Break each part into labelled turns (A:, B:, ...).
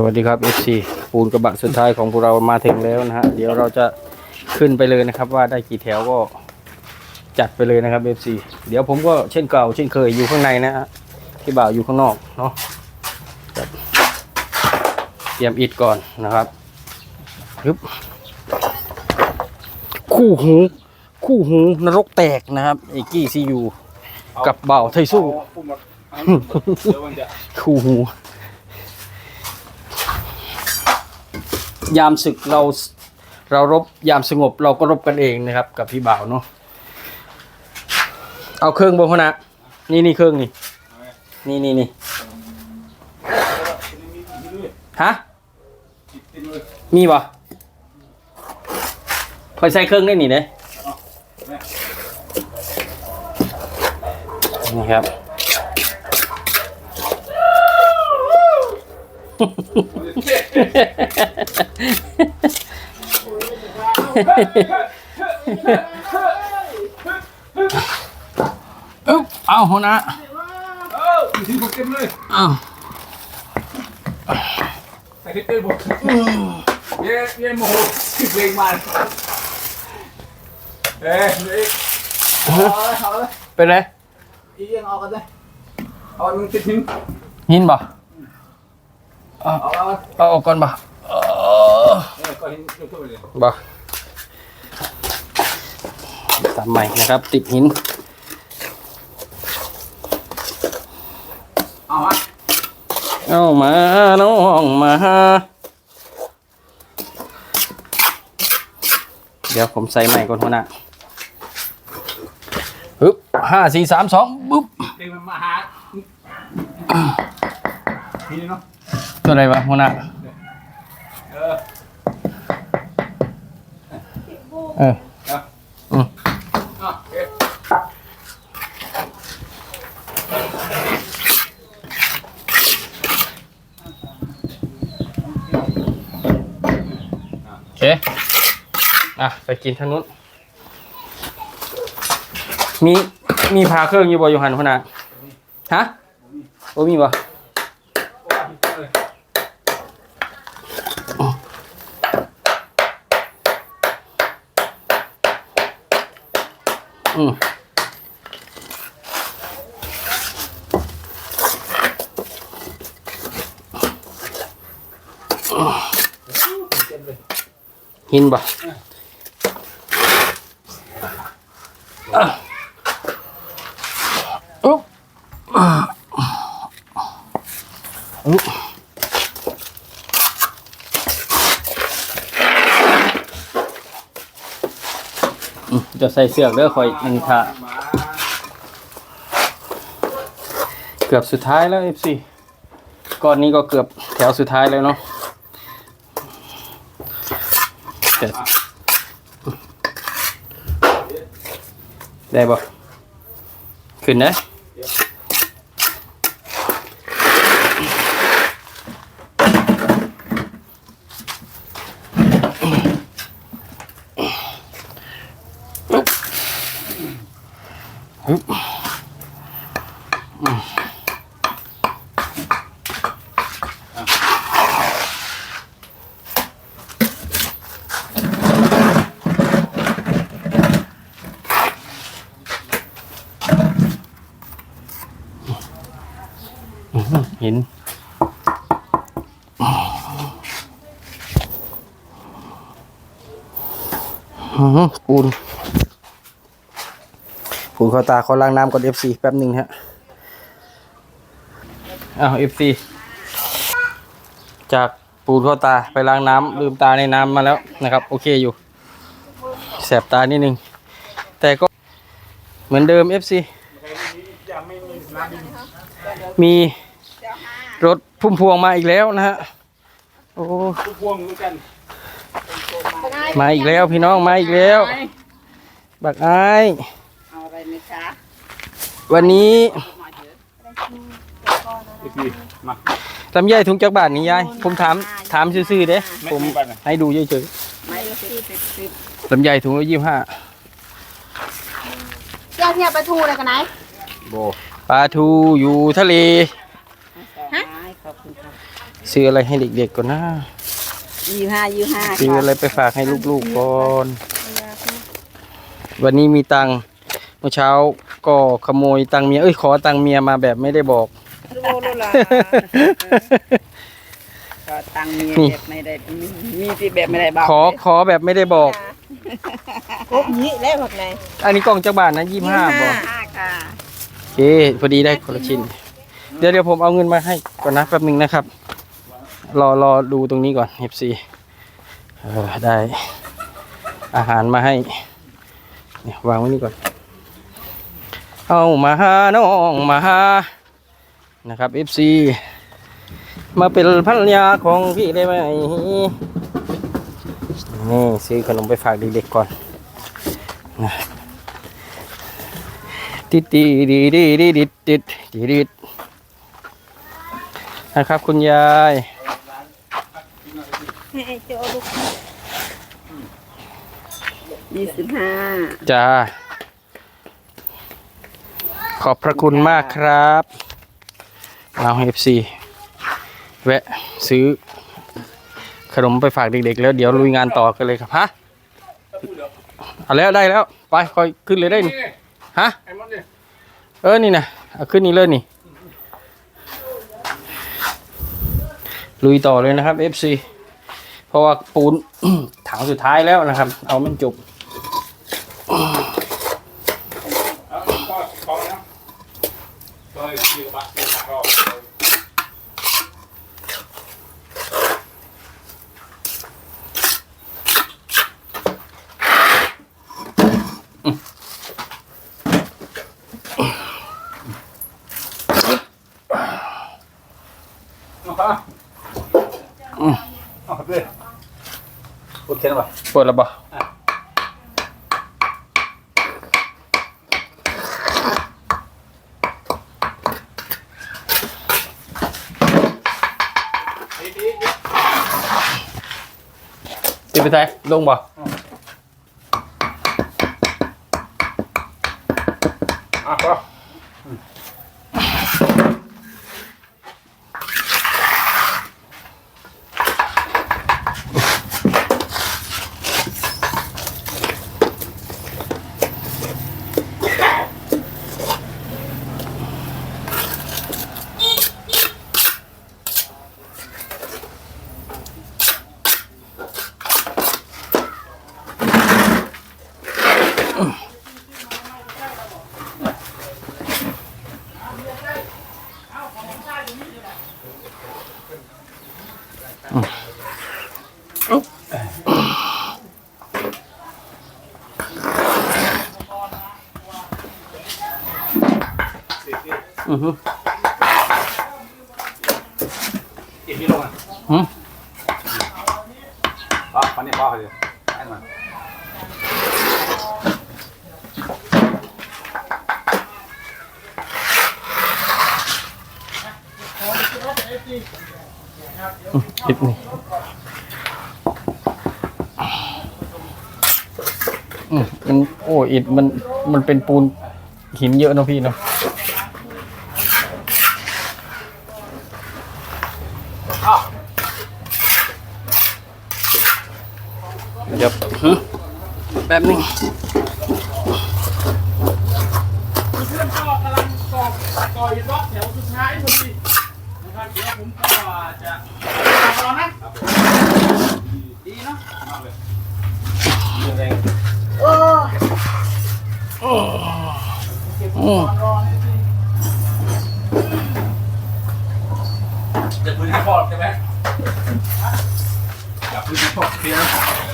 A: สวัสดีครับ FC ปูนกระบะสุดท้ายของพวกเรามาถึงแล้วนะฮะ เดี๋ยวเราจะขึ้นไปเลยนะครับ ว่าได้กี่แถวก็จัดไปเลยนะครับ FC เดี๋ยวผมก็เช่นเก่า เช่นเคยอยู่ข้างในนะฮะพี่บ่าวอยู่ข้างนอกเนาะเตรียมอิฐก่อนนะครับปึ๊บคู่หู คู่หูนรกแตกนะครับไอ้กี้ซียูกับบ่าวไทยสู้คู่หู ยามศึกเราเรารบยามสงบเราก็รบกันเองนะครับ กับพี่บ่าวเนาะเอาเครื่องบนพนะนี่นี่เครื่องนี่นี่นี่นี่ฮะมีปะคอยใส่เครื่องได้นี่เด้นี่ครับ เอ้าเอาหัวหนะ
B: เอ้าอยู่ที่ผมเต็มเลย
A: เอา
B: ใส่ที่เต็มหมดเย้เย้โมโหคิดเพลงมาเอ๊ะเอ๊ะเอาเลยเอาเลย
A: เป็นไร
B: อียังเอากันเลยเอามึงติดหิน
A: หินบ่
B: เอาเอา
A: เอาออกก่อนบ่เออ
B: เออก็หินยกขึ้นไปเลย
A: บ่ ตามใหม่นะครับ ติดหิน
B: เอามา
A: เอามาน้องมาเดี๋ยวผมใส่ใหม่ก่อนหัวหน้าปึ๊บห้าสี่สามสองปึ๊บ
B: เด็กมันมาหานี่เนาะ
A: ตัวอะไรวะหัวหน้า
B: เออ
A: เออ
B: เอา
A: อืม
B: เอาเอ๊ะ
A: โอ เค อะ ไปกินทางนู้น มีมีพาเครื่องอยู่บ่อยู่หันพนาฮะโอ้มีบ่อืม หินบ่อะอุ๊บอะอุ๊บอืมจะใส่เสื้อกเด้อคอยอันท่า
B: มา
A: เกือบสุดท้ายแล้ว FC ก้อนนี้ก็เกือบแถวสุดท้ายแล้วเนาะ แต่ได้บ่ขึ้นนะหินอื้อ หือปูน ปูนเข้าตาขอล้างน้ำก่อน FC แป๊บหนึ่งฮะอ้าว FC จากปูนเข้าตาไปล้างน้ำลืมตาในน้ำมาแล้วนะครับ โอเคอยู่ แสบตานิดนึง แต่ก็เหมือนเดิม FC
B: ยังไม่มีน้ำดิน
A: มี รถพุ่มพวงมาอีกแล้วนะฮะโอ้
B: ทุกพวงเหมือนกัน
A: มาอีกแล้วพี่น้องมาอีกแล้ว บักอาย
C: เอาอะไรไหมคะ
A: วันนี้
C: มาเยอะ
B: อีกทีมา
A: ลำไยถุงจักรบาทนี่ยายผมถามถามซื่อๆเด้
B: ไม่
A: ผม
B: ไม่บาทน่ะ
A: ให้ดูเฉย
C: ไม่ละสิบสิบสิบ
A: ๆลำไยถุงละยี่ห้า
D: เที่ยวเที่ยวไปทูเลยกันไหน
A: โบปลาทูอยู่ทะเล
C: ฮะข อบคุณค่ะ
A: ซื้ออะไรให้เด็กๆก่อนนะ
C: ยี่ห้ายี่ห้า
A: ซื้ออะไรไปฝากให้ลูกๆก่อนวันนี้มีตังค์เมื่อเช้าก็ขโมยตังค์เมียเอ้ยขอตังค์เมียมาแบบไม่ได้บอก
C: โลโลละก็ตังค์มี
A: นี่
C: แบบไม่ได้มีมีที่แบบไม่ได้บอก
A: ขอขอแบบไม่ได้บอก
E: ครบนี้แล้วผักไหน
A: อันนี้กล่องจักบาทนะยี่ห้าบอก
C: ห้าค่ะ
A: โอเคพอดีได้คนละชิ้น เดี๋ยวเดี๋ยวผมเอาเงินมาให้ก่อนนะแป๊บหนึงนะครับ รอรอดูตรงนี้ก่อน FC เออได้อาหารมาให้เนี่ยวางไว้นี่ก่อน เอามาหาน้องมาหานะครับ FC มาเป็นภรรยาของพี่ได้ไหมนี่ซื้อขนมไปฝากเด็กๆก่อนนะติดดีดีดีดีดิดดิดดิดิด นะครับ คุณยาย
E: ให้ไอ้โจลูก
C: ยี่สิบห้า
A: จ้าขอบพระคุณมากครับเราเอฟซีแวะซื้อขนมไปฝากเด็กๆ แล้วเดี๋ยวลุยงานต่อกันเลยครับฮะเอาแล้วได้แล้ว ไปคอยขึ้นเลยได้นี่
B: นี่
A: ฮะ
B: ไอ้มันเนี่ย
A: เออนี่นะเอาขึ้นนี่เลยนี่ ลุยต่อเลยนะครับ FC เพราะว่าปูน ถังสุดท้ายแล้วนะครับ เอามันจบ
B: เอาก็พอแล้วก็ยู่กับบ้านเป็นสางรอบ เอาเลยโอเคนะบ่
A: เปิดแล้วบ่
B: ดีดีดี
A: ติดไปไทยลงบ่
B: อะก็
A: อือฮึ
B: อีกที่ลงอะ
A: หืม
B: ป้าปันนี้ป้าเลยให้มา
A: อิดนี่อืมมันโอ้อิดมันมันเป็นปูนหินเยอะเนะพี่เนาะเดี๋ยวแป๊บนึง
B: เพื่อนก็กำลังก่อก่ออิฐบล็อกแถวสุดท้ายพอดี นะครับเดี๋ยวผมก็จะรอนะดีเนาะมากเลยแรง
E: โอ้โอื
A: ม
B: จะพื้นที่พอใช่ไหมจับพื้นที่พอเคลียร์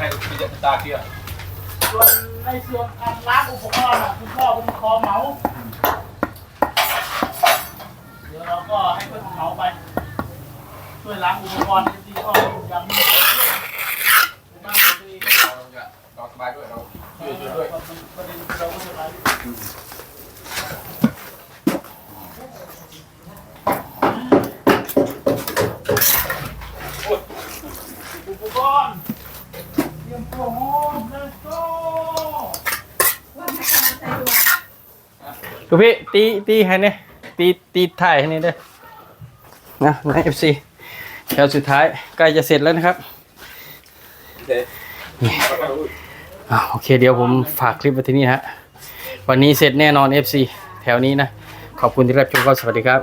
B: ให้มีตาเคลียร์
F: ส่วนในส่วนการล้างอุปกรณ์คุณพ่อเป็นคอเหมา เดี๋ยวเราก็ให้เพื่อนเหมาไป ช่วยล้างอุปกรณ์ที่ก็ยังไมีในบ้านเราดี
B: เราจะเราสบายด้วยเราช่วยด้วย
F: ประเด็นเราก็จะไปอุปกรณ์เตรียมตัวพร้อมเลยโก้
A: ดูพี่ตีตีให้เนี่ย ตีตีถ่ายให้เนี่ยเด้อนะในเอฟซีแถวสุดท้ายใกล้จะเสร็จแล้วนะครับอ่าโอเคเดี๋ยวผมฝากคลิปไว้ที่นี่ฮะวันนี้เสร็จแน่นอน FC แถวนี้นะ ขอบคุณที่รับชมก็สวัสดีครับ